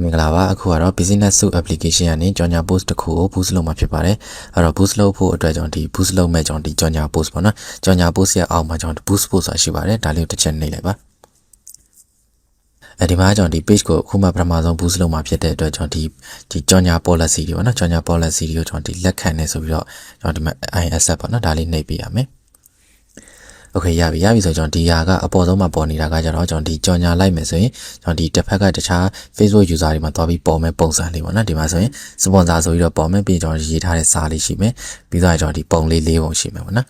မင်္ဂလာပါအခုကတော့ business suite application ကနေကြော်ညာ post တစ်ခုကို boost လုပ်မှာဖြစ်ပါတယ်အဲ့တော့ boost လုပ်ဖို့အတွက်ကျွန်တော်ဒီ boost လုပ်မဲ့ကျွန်တော်ဒီကြော်ညာ post ပေါ့နော်ကြော်ညာ post ရဲ့အောက်မှာကျွန်တော် boost post ဆိုတာရှိပါတယ်ဒါလေးကိုတစ်ချက်နှိပ်လိုက်ပါအဲဒီမှာကျွန်တော်ဒီ page ကိုအခုမှပထမဆုံး boost လုပ်မှာဖြစ်တဲ့အတွက်ကျွန်တော်ဒီဒီကြော်ညာ policy တွေပေါ့နော်ကြော်ညာ policy တွေကိုကျွန်တော်ဒီလက်ခံနေဆိုပြီးတော့ကျွန်တော်ဒီမှာ i accept ပေါ့နော်ဒါလေးနှိပ်ပေးရမယ် โอเคရပြီရပြီဆိုကျွန်တော်ဒီဟာကအပေါ်ဆုံးမှာပေါ်နေတာကကြတော့ကျွန်တော်ဒီကြော်ညာလိုက်မယ်ဆိုရင်ကျွန်တော်ဒီတစ်ဖက်ကတခြား Facebook user တွေမှာတွားပြီးပေါ်မဲ့ပုံစံလေးပေါ့နော်ဒီမှာဆိုရင် sponsor ဆိုပြီးတော့ပေါ်မဲ့ပြီးကျွန်တော်ရေးထားတဲ့စာလေးရှိမယ်ပြီးတော့ကျွန်တော်ဒီပုံလေးလေးပုံရှိမယ်ပေါ့နော်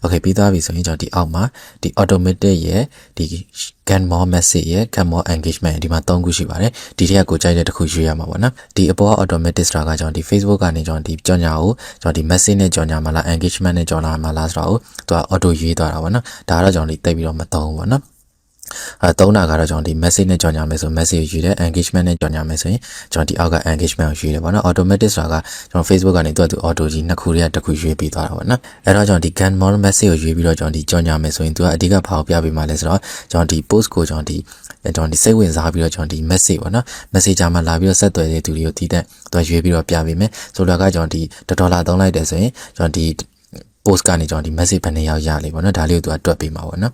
โอเคပြီးသွားပြီဆိုရင်ကျွန်တော်ဒီအောက်မှာဒီ automatic ရဲ့ဒီ get more message ရဲ့ get more engagement ဒီမှာ၃ခုရှိပါတယ်ဒီထက်ကကိုကြိုက်တဲ့တစ်ခုရွေးရမှာပေါ့နော်ဒီအပေါ်က automatic ဆိုတာကကျွန်တော်ဒီ Facebook ကနေကျွန်တော်ဒီကြော်ညာကိုကျွန်တော်ဒီ message နဲ့ကြော်ညာမှာလား engagement နဲ့ကြော်ညာမှာလားဆိုတာကိုသူက auto ရွေးသွားတာပေါ့နော်ဒါကတော့ကျွန်တော်ဒီတိတ်ပြီးတော့မသုံးဘူးပေါ့နော် အဲသုံးတာကတော့ကျွန်တော်ဒီ message နဲ့ကြော်ညာမယ်ဆို message ကိုယူတယ် engagement နဲ့ကြော်ညာမယ်ဆိုရင်ကျွန်တော်ဒီအောက်က engagement ကိုယူတယ်ပေါ့နော် automatic ဆိုတာကကျွန်တော် Facebook ကနေသူ့အတူ auto ကြီးနှစ်ခုတည်းတစ်ခုရွေးပြီးသွားတာပေါ့နော်အဲတော့ကျွန်တော်ဒီ can more message ကိုရွေးပြီးတော့ကျွန်တော်ဒီကြော်ညာမယ်ဆိုရင်သူကအဓိကဖောက်ပြပေးမှလဲဆိုတော့ကျွန်တော်ဒီ post ကိုကျွန်တော်ဒီကျွန်တော်ဒီစိတ်ဝင်စားပြီးတော့ကျွန်တော်ဒီ message ပေါ့နော် message ကြမှာလာပြီးတော့ဆက်သွယ်တဲ့သူတွေကိုတည်တဲ့သူရွေးပြီးတော့ပြပေးမယ်ဆိုတော့ကကျွန်တော်ဒီဒေါ်လာသုံးလိုက်တယ်ဆိုရင်ကျွန်တော်ဒီ post ကနေကျွန်တော်ဒီ message ဘယ်နှစ်ယောက်ရလိမ့်ပေါ့နော်ဒါလေးကိုသူကတွက်ပေးမှာပေါ့နော်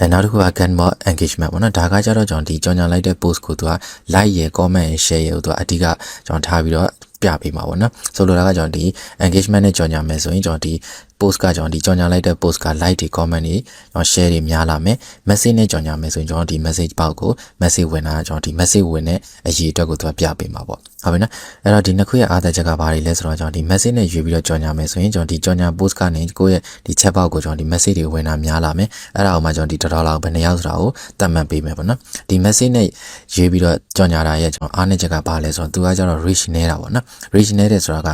အဲနောက်တစ်ခုက get more engagement ပေါ့နော်ဒါကကြတော့ကျွန်တော်ဒီကြောင်ညာလိုက်တဲ့ post ကိုသူက like ရယ် comment ရယ် share ရယ်ကိုသူကအဓိကကျွန်တော်ထားပြီးတော့ပြပေးမှာပေါ့နော်ဆိုလိုတာကကျွန်တော်ဒီ engagement နဲ့ကြောင်ညာမယ်ဆိုရင်ကျွန်တော်ဒီ post ကကျွန်တော်ဒီကြောင်ညာလိုက်တဲ့ post က like တွေ comment တွေကျွန်တော် share တွေများလာမယ် message နဲ့ကြောင်ညာမယ်ဆိုရင်ကျွန်တော်ဒီ message ပေါက်ကို message ဝင်တာကျွန်တော်ဒီ message ဝင်တဲ့အရေးအတွက်ကိုသူကပြပေးမှာပေါ့ဟုတ်ပြီနော်အဲ့တော့ဒီနှစ်ခုရဲ့အားသက်ချက်ကဘာတွေလဲဆိုတော့ကျွန်တော်ဒီ message နဲ့ရွေးပြီးတော့ကြောင်ညာမယ်ဆိုရင်ကျွန်တော်ဒီကြောင်ညာ post ကနေကိုယ့်ရဲ့ဒီ chat box ကိုကျွန်တော်ဒီ message တွေဝင်တာများလာမယ်အဲ့ဒါအောင်မှကျွန်တော်ဒီဒေါ်လာဘယ်နှစ်ယောက်ဆိုတာကိုသတ်မှတ်ပေးမယ်ပေါ့နော်ဒီ message နဲ့ရွေးပြီးတော့ကြောင်ညာတာရဲ့ကျွန်တော်အားနည်းချက်ကဘာလဲဆိုတော့သူကကျတော့ reach နေတာပေါ့နော် reach နေတဲ့ဆိုတာက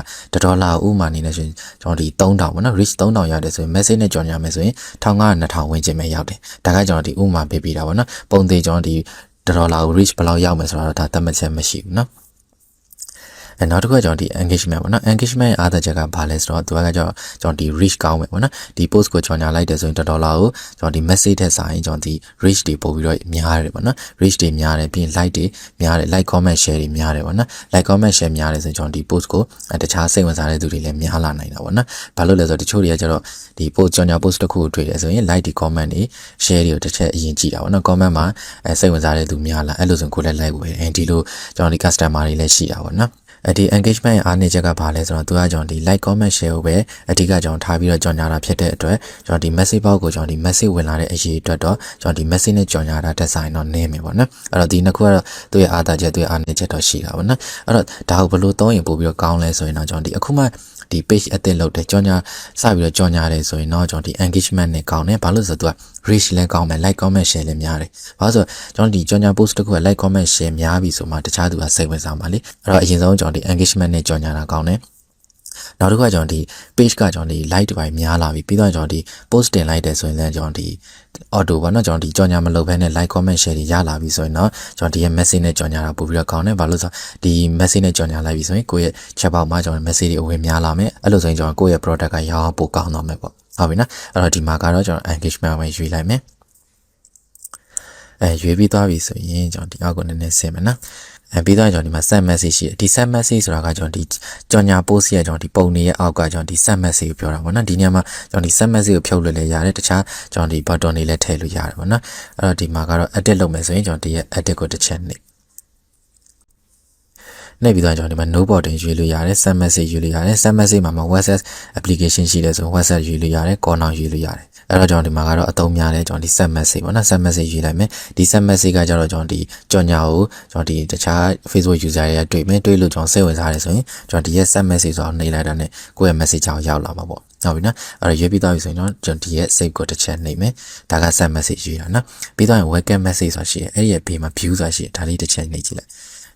ဒေါ်လာဥမာနေနေဆိုရင်ကျွန်တော်ဒီ3000ပေါ့နော် reach 3000ရတယ်ဆိုရင် message နဲ့ကြောင်ညာမယ်ဆိုရင်1500 2000ဝန်းကျင်ပဲရောက်တယ်ဒါကကျွန်တော်ဒီဥမာပေးပြီးတာပေါ့နော်ပုံသေးကျွန်တော်ဒီဒေါ်လာကို reach ဘယ်လောက်ရောက်မယ်ဆိုတော့ဒါသတ်မှတ်ချက်မရှိဘူးနော်အဲ နောက်တစ်ခုကကျွန်တော်ဒီ engagement ပေါ့နော် engagement ရဲ့အားသက်ချက်ကဘာလဲဆိုတော့သူကကျွန်တော်ကျွန်တော်ဒီ reach ကောင်းမယ်ပေါ့နော်ဒီ post ကိုကြော်ညာလိုက်တယ်ဆိုရင်ဒေါ်လာကိုကျွန်တော်ဒီ message ထက်စာရင်ကျွန်တော်ဒီ reach တွေပို့ပြီးတော့များတယ်ပေါ့နော် reach တွေများတယ်ပြီးရင် like တွေများတယ် like comment share တွေများတယ်ပေါ့နော် like comment share များတယ်ဆိုရင်ကျွန်တော်ဒီ post ကိုတခြားစိတ်ဝင်စားတဲ့သူတွေလည်းများလာနိုင်တာပေါ့နော်ဘာလို့လဲဆိုတော့တချို့တွေကကျတော့ဒီ post ကြော်ညာ post တစ်ခုကိုတွေ့တယ်ဆိုရင် like တွေ comment တွေ share တွေကိုတစ်ချက်အရင်ကြည့်တာပေါ့နော် comment မှာအဲစိတ်ဝင်စားတဲ့သူများလာအဲ့လိုဆိုရင်ကိုလည်း like ဝယ်အဲဒီလိုကျွန်တော်ဒီ customer တွေလည်းရှိတာပေါ့နော် ဒီ engagement ရဲ့အားနည်းချက်ကဘာလဲဆိုတော့သူကကျွန်တော်ဒီ like comment share ကိုပဲအဓိကကျွန်တော်ထားပြီးတော့ကြော်ညာတာဖြစ်တဲ့အတွက်ကျွန်တော်ဒီ message box ကိုကျွန်တော်ဒီ message ဝင်လာတဲ့အရေးအတွက်တော့ကျွန်တော်ဒီ message နဲ့ကြော်ညာတာတက်ဆိုင်တော့နည်းမယ်ပေါ့နော်အဲ့တော့ဒီနှစ်ခုကတော့သူ့ရဲ့အားသာချက်သူ့ရဲ့အားနည်းချက်တော့ရှိတာပေါ့နော်အဲ့တော့ဒါကိုဘယ်လိုသုံးရင်ပို့ပြီးတော့ကောင်းလဲဆိုရင်တော့ကျွန်တော်ဒီအခုမှ ဒီ page အသစ်လုပ်တယ်ကြော်ညာစပြီးတော့ကြော်ညာတယ်ဆိုရင်တော့ကျွန်တော်ဒီ engagement နဲ့ကောင်းတယ်ဘာလို့ဆိုတော့သူက reach လည်းကောင်းမယ် like comment share လည်းများတယ်ဘာလို့ဆိုကျွန်တော်ဒီကြော်ညာ post တစ်ခုက like comment share များပြီဆိုမှတခြားသူကစိတ်ဝင်စားမှာလေအဲ့တော့အရင်ဆုံးကျွန်တော်ဒီ engagement နဲ့ကြော်ညာတာကောင်းတယ် နောက်တစ်ခုကကျွန်တော်ဒီ page ကကျွန်တော်ဒီ like တွေများလာပြီပြီးတော့ကျွန်တော်ဒီ post တင်လိုက်တယ်ဆိုရင်လည်းကျွန်တော်ဒီ auto ပေါ့နော်ကျွန်တော်ဒီကြော်ညာမလုပ်ဘဲနဲ့ like comment share တွေရလာပြီဆိုရင်တော့ကျွန်တော်ဒီရဲ့ message နဲ့ကြော်ညာတာပို့ပြီးတော့ကောင်းတယ်ဘာလို့ဆိုဒီ message နဲ့ကြော်ညာလိုက်ပြီဆိုရင်ကိုယ့်ရဲ့ chat box မှာကျွန်တော် message တွေအဝင်များလာမယ်အဲ့လိုဆိုရင်ကျွန်တော်ကိုယ့်ရဲ့ product ကရောင်းပိုကောင်းတော့မယ်ပေါ့ဟုတ်ပြီနော်အဲ့တော့ဒီမှာကတော့ကျွန်တော် engagement ပဲရွေးလိုက်မယ်အဲရွေးပြီးသွားပြီဆိုရင်ကျွန်တော်ဒီအောက်ကိုနည်းနည်းဆင်မယ်နော် အဲပြီးတော့ကျွန်တော်ဒီမှာ set message ရှိတယ်ဒီ set message ဆိုတာကကျွန်တော်ဒီကြော်ညာ post ရဲ့ကျွန်တော်ဒီပုံတွေရဲ့အောက်ကကျွန်တော်ဒီ set message ကိုပြောတာပေါ့နော်ဒီညမှာကျွန်တော်ဒီ set message ကိုဖြုတ်လို့လည်းရတယ်တခြားကျွန်တော်ဒီ button တွေလည်းထည့်လို့ရတယ်ပေါ့နော်အဲ့တော့ဒီမှာကတော့ edit လုပ်မယ်ဆိုရင်ကျွန်တော်ဒီရဲ့ edit ကိုတစ်ချက်နှိပ်နှိပ်ပြီးတော့ကျွန်တော်ဒီမှာ no button ရွေးလို့ရတယ် set message ရွေးလို့ရတယ် set message မှာမှာ WhatsApp application ရှိတယ်ဆို WhatsApp ရွေးလို့ရတယ် corner ရွေးလို့ရတယ် အဲ့တော့ကျွန်တော်ဒီမှာကတော့အသုံးများတယ်ကျွန်တော်ဒီ set message ပေါ့နော် set message ရေးလိုက်မယ်ဒီ set message ကကျတော့ကျွန်တော်ဒီကြော်ညာကိုကျွန်တော်ဒီတခြား Facebook user တွေကတွေ့မယ်တွေ့လို့ကျွန်တော်စိတ်ဝင်စားတယ်ဆိုရင်ကျွန်တော်ဒီရဲ့ set message ဆိုတော့နှိပ်လိုက်တာနဲ့ကိုယ့်ရဲ့ message ကြောင်ရောက်လာမှာပေါ့ဟုတ်ပြီနော်အဲ့တော့ရွေးပြီးသားပြီဆိုရင်တော့ကျွန်တော်ဒီရဲ့ save ကိုတစ်ချက်နှိပ်မယ်ဒါက set message ရွေးတာနော်ပြီးတော့ရင် welcome message ဆိုတာရှိတယ်အဲ့ဒီရဲ့ဘေးမှာ view ဆိုတာရှိတယ်ဒါလေးတစ်ချက်နှိပ်ကြည့်လိုက်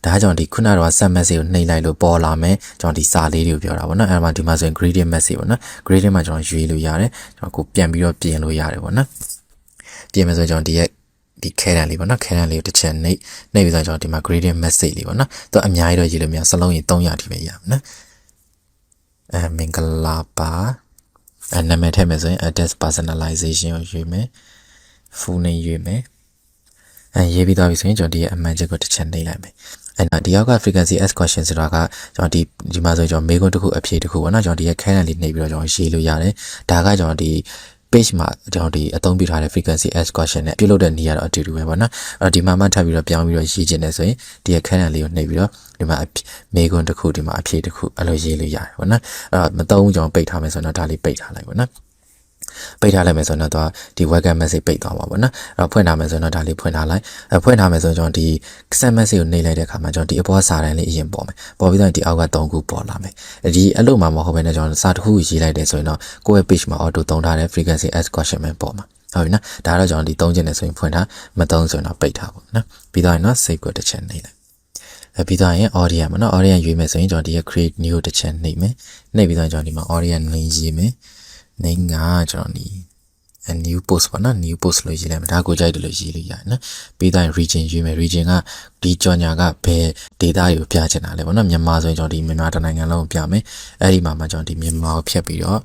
ဒါကြောင့်ဒီခုနကတော့ set message ကိုနှိပ်လိုက်လို့ပေါ်လာမယ်ကျွန်တော်ဒီစာလေးတွေကိုပြောတာပေါ့နော်အဲ့ဒါမှဒီမှာဆိုရင် gradient message ပေါ့နော် gradient မှာကျွန်တော်ရွေးလို့ရတယ်ကျွန်တော်ကိုပြန်ပြီးတော့ပြင်လို့ရတယ်ပေါ့နော်ပြင်မယ်ဆိုရင်ကျွန်တော်ဒီရဲ့ဒီခဲတန်လေးပေါ့နော်ခဲတန်လေးကိုတစ်ချက်နှိပ်နှိပ်ပြီးတော့ကျွန်တော်ဒီမှာ gradient message လေးပေါ့နော်သူအများကြီးတော့ရေးလို့မရစလုံးရင်300ထိပဲရမယ်နော်အဲမင်္ဂလာပါအဲနာမည်ထည့်မယ်ဆိုရင် address personalization ကိုရွေးမယ် full name ရွေးမယ် အဲရေးပြီးသွားပြီဆိုရင်ကျွန်တော်ဒီရဲ့အမှန်ချက်ကိုတစ်ချက်နှိပ်လိုက်မယ်အဲ့တော့ဒီရောက်က frequency s question ဆိုတာကကျွန်တော်ဒီဒီမှာဆိုကျွန်တော်မေးခွန်းတစ်ခုအဖြေတစ်ခုပေါ့နော်ကျွန်တော်ဒီရဲ့ calendar လေးနှိပ်ပြီးတော့ကျွန်တော်ရေးလို့ရတယ်ဒါကကျွန်တော်ဒီ page မှာကျွန်တော်ဒီအသုံးပြုထားတဲ့ frequency s question နဲ့ပြုလုပ်တဲ့နေရာတော့အတူတူပဲပေါ့နော်အဲ့တော့ဒီမှာမှထပ်ပြီးတော့ပြောင်းပြီးတော့ရေးခြင်းနဲ့ဆိုရင်ဒီရဲ့ calendar လေးကိုနှိပ်ပြီးတော့ဒီမှာမေးခွန်းတစ်ခုဒီမှာအဖြေတစ်ခုအဲ့လိုရေးလို့ရတယ်ပေါ့နော်အဲ့တော့မသုံးဘူးကျွန်တော်ပိတ်ထားမယ်ဆိုတော့ဒါလေးပိတ်ထားလိုက်ပေါ့နော် ပိတ်ထားလိုက်မယ်ဆိုတော့ဒီ welcome message ပိတ်သွားမှာပေါ့နော်အဲ့တော့ဖွင့်ထားမယ်ဆိုတော့ဒါလေးဖွင့်ထားလိုက်အဲဖွင့်ထားမယ်ဆိုတော့ကျွန်တော်ဒီ send message ကိုနှိပ်လိုက်တဲ့အခါမှာကျွန်တော်ဒီအပေါ်စာတန်းလေးအရင်ပေါ်မယ်ပေါ်ပြီးတော့ဒီအောက်က3ခုပေါ်လာမယ်ဒီအဲ့လိုမှမဟုတ်ဘဲနဲ့ကျွန်တော်စာတစ်ခုရေးလိုက်တယ်ဆိုရင်တော့ကိုယ့်ရဲ့ page မှာ auto သုံးထားတဲ့ frequency s question ပဲပေါ်မှာဟုတ်ပြီနော်ဒါကတော့ကျွန်တော်ဒီသုံးခြင်းနဲ့ဆိုရင်ဖွင့်ထားမသုံးဆိုရင်တော့ပိတ်ထားပါနော်ပြီးတော့ရင်တော့ save ကိုတစ်ချက်နှိပ်လိုက်အဲပြီးတော့ရင် audience မနော် audience ရွေးမယ်ဆိုရင်ကျွန်တော်ဒီရဲ့ create new တစ်ချက်နှိပ်မယ်နှိပ်ပြီးတော့ကျွန်တော်ဒီမှာ audience နင်းရေးမယ် နင်းကကျွန်တော်ဒီ a new post ပေါ့နော် new post လို့ရေးလိုက်မယ်ဒါကိုကြိုက်တယ်လို့ရေးလို့ရတယ်နော်ပြီးတိုင်း region ရေးမယ် region ကဒီကြော်ညာကဘယ် data တွေကိုပြချင်တာလဲပေါ့နော်မြန်မာဆိုရင်ကျွန်တော်ဒီမြန်မာတိုင်းနိုင်ငံလုံးကိုပြမယ်အဲ့ဒီမှာမှကျွန်တော်ဒီမြန်မာကိုဖြတ်ပြီးတော့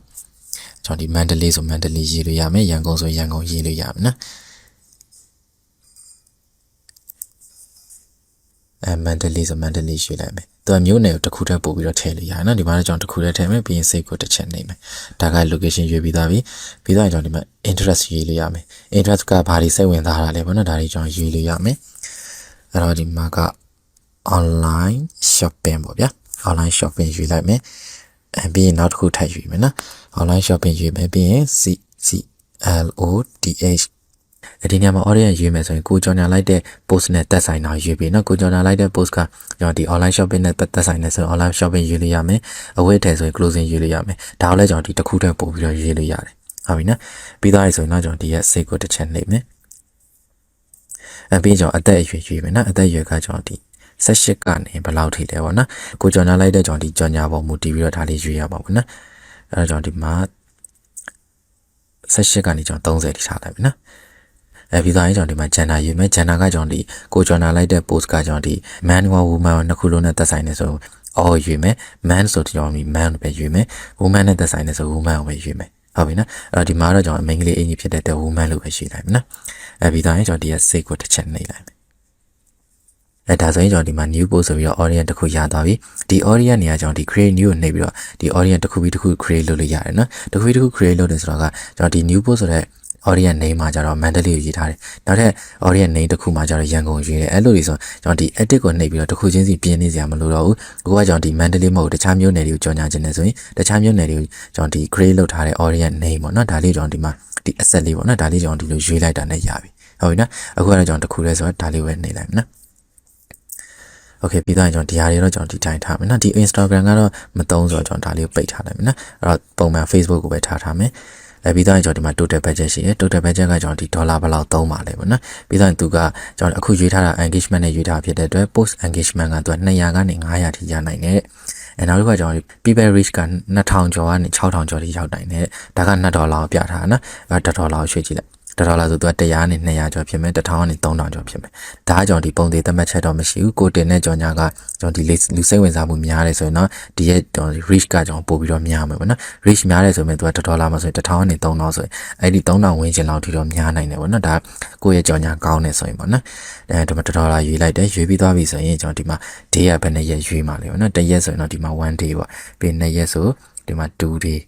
ကျွန်တော်ဒီမန္တလေးဆိုမန္တလေးရေးလို့ရမယ်ရန်ကုန်ဆိုရန်ကုန်ရေးလို့ရမယ်နော် အဲမန္တလေးဆိုမန္တလေးရွှေ့လိုက်မယ်သူကမျိုးနယ်ကိုတစ်ခုတည်းပို့ပြီးတော့ထည့်လို့ရတယ်နော်ဒီမှာတော့ကျွန်တော်တစ်ခုတည်းထည့်မယ်ပြီးရင်စိတ်ကိုတစ်ချက်နေမယ်ဒါက location ရွေးပြီးသားပြီပြီးတော့ကျွန်တော်ဒီမှာ interest ရွေးလို့ရမယ် interest ကဘာတွေစိတ်ဝင်စားတာလဲပေါ့နော်ဒါတွေကျွန်တော်ရွေးလို့ရမယ်အဲ့တော့ဒီမှာက online shopping ပေါ့ဗျာ online shopping ရွေးလိုက်မယ်အဲပြီးရင်နောက်တစ်ခုထပ်ရွေးမယ်နော် online shopping ရွေးမယ်ပြီးရင် C C L O D H ဒီနေရာမှာ audience ရွေးမယ်ဆိုရင်ကိုကြော်ညာလိုက်တဲ့ post နဲ့တက်ဆိုင်တာရွေးပြီးနော်ကိုကြော်ညာလိုက်တဲ့ post ကကျွန်တော်ဒီ online shopping နဲ့တက်ဆိုင်တယ်ဆိုရင် online shopping ရွေးလို့ရမယ်အဝတ်ထည်ဆိုရင် clothing ရွေးလို့ရမယ်ဒါကိုလည်းကျွန်တော်ဒီတစ်ခုတည်းပို့ပြီးတော့ရွေးလို့ရတယ်ဟုတ်ပြီနော်ပြီးသားရဆိုရင်တော့ကျွန်တော်ဒီရဲ့စိတ်ကိုတစ်ချက်နှိပ်မယ်အဲပြီးရင်ကျွန်တော်အသက်အရွယ်ရွေးမယ်နော်အသက်အရွယ်ကကျွန်တော်ဒီ18ကနေဘယ်လောက်ထိလဲပေါ့နော်ကိုကြော်ညာလိုက်တဲ့ကျွန်တော်ဒီကြော်ညာပေါ်မူတည်ပြီးတော့ဒါလေးရွေးရပါဘူးနော်အဲတော့ကျွန်တော်ဒီမှာ18ကနေကျွန်တော်30ထိထားလိုက်မယ်နော် အဲပြီးသွားရင်ကျွန်တော်ဒီမှာ gender ရေးမယ် gender ကကျွန်တော်ဒီကို gender လိုက်တဲ့ post ကကျွန်တော်ဒီ man က woman နှစ်ခုလုံးနဲ့သက်ဆိုင်နေဆိုအော်ရွေးမယ် man ဆိုကျွန်တော်ဒီ man ပဲရွေးမယ် woman နဲ့သက်ဆိုင်နေဆို woman ကိုပဲရွေးမယ်ဟုတ်ပြီနော်အဲ့တော့ဒီမှာတော့ကျွန်တော်အင်္ဂလိပ်အင်ကြီးဖြစ်တဲ့ woman လို့ပဲရွေးလိုက်မယ်နော်အဲပြီးသွားရင်ကျွန်တော်ဒီရဲ့ save ကိုတစ်ချက်နှိပ်လိုက်မယ်အဲဒါဆိုရင်ကျွန်တော်ဒီမှာ new post ဆိုပြီးတော့ audience တစ်ခုရသွားပြီဒီ audience နေရာကျွန်တော်ဒီ create new ကိုနှိပ်ပြီးတော့ဒီ audience တစ်ခုပြီးတစ်ခု create လုပ်လို့ရတယ်နော်တစ်ခုပြီးတစ်ခု create လုပ်တယ်ဆိုတော့ကကျွန်တော်ဒီ new post ဆိုတဲ့ audience name မှာကျတော့ Mandalay ကိုရေးထားတယ်။နောက်ထပ် audience name တစ်ခုမှာကျတော့ရန်ကုန်ရေးတယ်။အဲ့လိုတွေဆိုကျွန်တော်ဒီ edit ကိုနှိပ်ပြီးတော့တစ်ခုချင်းစီပြင်နေစရာမလိုတော့ဘူး။ကိုကကျွန်တော်ဒီ Mandalay မဟုတ်တခြားမျိုးနယ်တွေကိုကြော်ညာခြင်းနေဆိုရင်တခြားမျိုးနယ်တွေကိုကျွန်တော်ဒီ create လုပ်ထားတဲ့ audience name ပေါ့နော်။ဒါလေးကျွန်တော်ဒီမှာဒီ asset လေးပေါ့နော်။ဒါလေးကျွန်တော်ဒီလိုရွေးလိုက်တာနဲ့ရပြီ။ဟုတ်ပြီနော်။အခုကတော့ကျွန်တော်တစ်ခုလဲဆိုတော့ဒါလေးပဲနှိပ်လိုက်မယ်နော်။ Okay ပြီးတော့ကျွန်တော်ဒီဟာတွေတော့ကျွန်တော်ဒီတိုင်းထားမယ်နော်ဒီ Instagram ကတော့မသုံးဆိုတော့ကျွန်တော်ဒါလေးကိုပိတ်ထားလိုက်မယ်နော်အဲ့တော့ပုံမှန် Facebook ကိုပဲထားထားမယ် အဲပြီးတော့ကျွန်တော်ဒီမှာ total budget ရှိတယ် total budget ကကျွန်တော်ဒီဒေါ်လာဘယ်လောက်သုံးပါလဲပေါ့နော်ပြီးတော့သူကကျွန်တော်အခုရွေးထားတာ engagement နဲ့ရွေးထားဖြစ်တဲ့အတွက် post engagement ကသူက200ကနေ900ထိရနိုင်တယ်အဲနောက်တစ်ခါကျွန်တော် people reach က2000ကျော်ကနေ6000ကျော်ထိရောက်နိုင်တယ်ဒါက2ဒေါ်လာကိုပြထားတာနော်အဲ1ဒေါ်လာကိုရွှေ့ကြည့်လိုက် တဒေါ်လာဆိုသူက100နဲ့200ကျော်ဖြစ်မယ်1000နဲ့3000ကျော်ဖြစ်မယ်ဒါကကျွန်တော်ဒီပုံသေးသတ်မှတ်ချက်တော့မရှိဘူးကိုတင်တဲ့ကြော်ညာကကျွန်တော်ဒီလူစိတ်ဝင်စားမှုများတယ်ဆိုရင်တော့ဒီရဲ့ reach ကကျွန်တော်ပို့ပြီးတော့များမယ်ပေါ့နော် reach များတယ်ဆိုရင်သူက1ဒေါ်လာမှဆိုရင်1000နဲ့3000ဆိုရင်အဲ့ဒီ3000ဝန်းကျင်လောက်ထိတော့များနိုင်တယ်ပေါ့နော်ဒါကိုယ့်ရဲ့ကြော်ညာကောင်းတယ်ဆိုရင်ပေါ့နော်အဲဒီမှာ1ဒေါ်လာရွေးလိုက်တယ်ရွေးပြီးသွားပြီဆိုရင်ကျွန်တော်ဒီမှာ day ကဘယ်နှစ်ရက်ရွေးမှာလဲပေါ့နော်တစ်ရက်ဆိုရင်တော့ဒီမှာ1 day ပေါ့ပြီးနှစ်ရက်ဆိုဒီမှာ2 day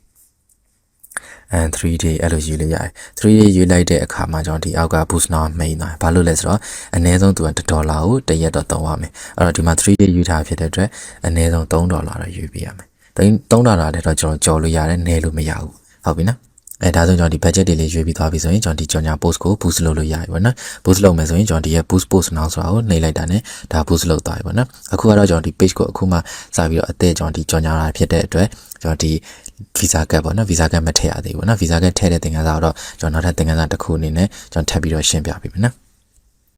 and 3 day အဲ့လိုယူလို့ရတယ်3 day ယူလိုက်တဲ့အခါမှာကျွန်တော်ဒီအောက်က boost now မိန်သွားဘာလို့လဲဆိုတော့အနည်းဆုံးသူက1ဒေါ်လာကိုတစ်ရက်တော့သုံးရမယ်အဲ့တော့ဒီမှာ3 day ယူထားဖြစ်တဲ့အတွက်အနည်းဆုံး3ဒေါ်လာတော့ယူပေးရမယ်3ဒေါ်လာတဲ့တော့ကျွန်တော်ကြော်လို့ရတယ်နည်းလို့မရဘူးဟုတ်ပြီနော်အဲဒါဆိုကျွန်တော်ဒီ budget တွေလေးရွေးပြီးသွားပြီဆိုရင်ကျွန်တော်ဒီကြော်ညာ post ကို boost လုပ်လို့ရပြီပေါ့နော် boost လုပ်မယ်ဆိုရင်ကျွန်တော်ဒီရဲ့ boost post now ဆိုတာကိုနှိပ်လိုက်တာ ਨੇ ဒါ boost လုပ်သွားပြီပေါ့နော်အခုကတော့ကျွန်တော်ဒီ page ကိုအခုမှစပြီးတော့အသေးကျွန်တော်ဒီကြော်ညာတာဖြစ်တဲ့အတွက်ကျွန်တော်ဒီ visa card ပေါ့နော် visa card မထည့်ရသေးဘူးပေါ့နော် visa card ထည့်တဲ့သင်ခန်းစာတော့ကျွန်တော်နောက်ထပ်သင်ခန်းစာတစ်ခုအနေနဲ့ကျွန်တော်ထပ်ပြီးတော့ရှင်းပြပေးမယ်နော်